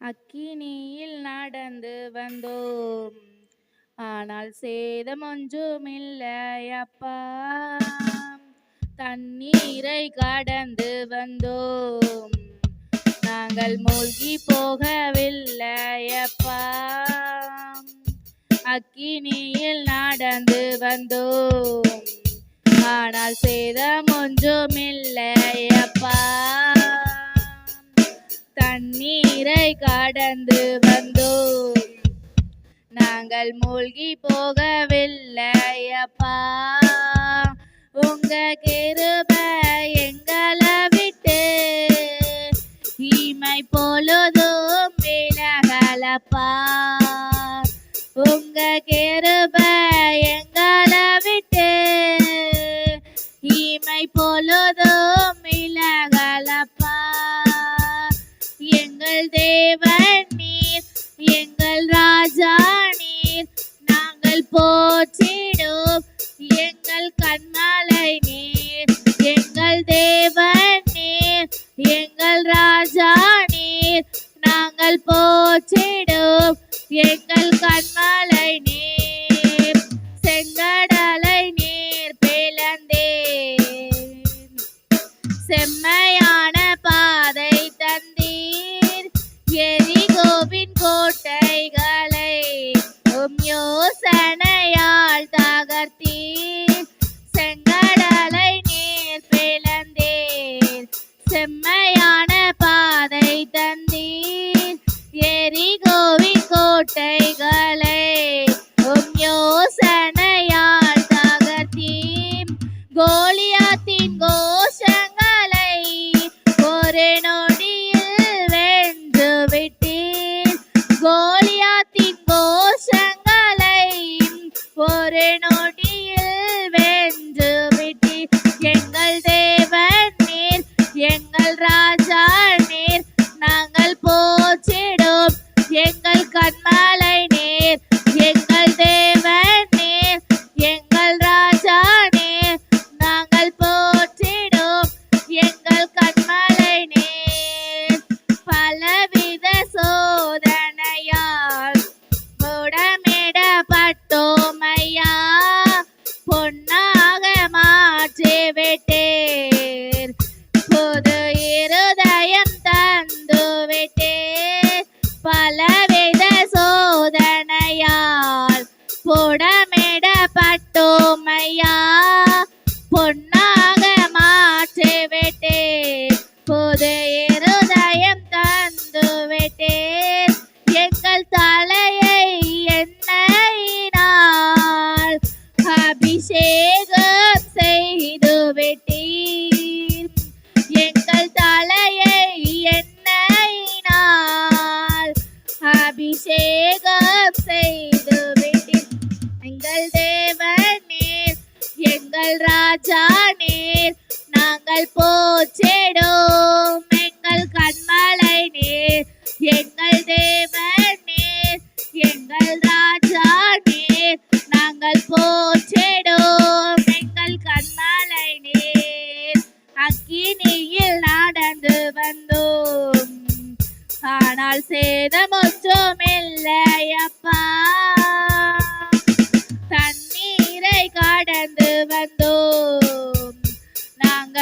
அக்கினியில் நடந்து வந்தோம். ஆனால் சேதம் ஒன்றுமில்லையப்பா தண்ணீரை கடந்து வந்தோம். நாங்கள் மூழ்கி போகவில்லை அப்பா. அக்கினியில் நடந்து வந்தோம். ஆனால் சேதம் ஒன்றுமில்லையப்பா தண்ணீரை கடந்து வந்தோம். நாங்கள் மூழ்கி போகவில்லை அப்பா. உங்க கிருப எங்களை விட்டு இமை பொழுதும் விலகலப்பா. போற்றிடும். எங்கள் கண்மலை நீர் எங்கள் தேவன் நீர் எங்கள் ராஜா நீர். நாங்கள் போற்றிடும். கோட்டைகளை உம் யோசனையால் தகர்த்தீர் கோலியாத்தின் எங்கள் கண்மலை நீர் புடமிடப்பட்டோம் பொன்னாக மாற்றி விட்டீர் புது எங்கள் நாங்கள் போச்சேடோம் எங்கள் கண்மலை நீர். எங்கள் தேவன் நீர். எங்கள் ராஜா நீர். நாங்கள் போச்சேடோம் எங்கள் கண்மலை நீர். அக்கினியில் நடந்து வந்தோம். ஆனால் சேதமொச்ச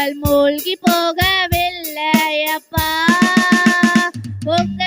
நாங்கள் மூழ்கி போகவில்லையப்பா. உங்க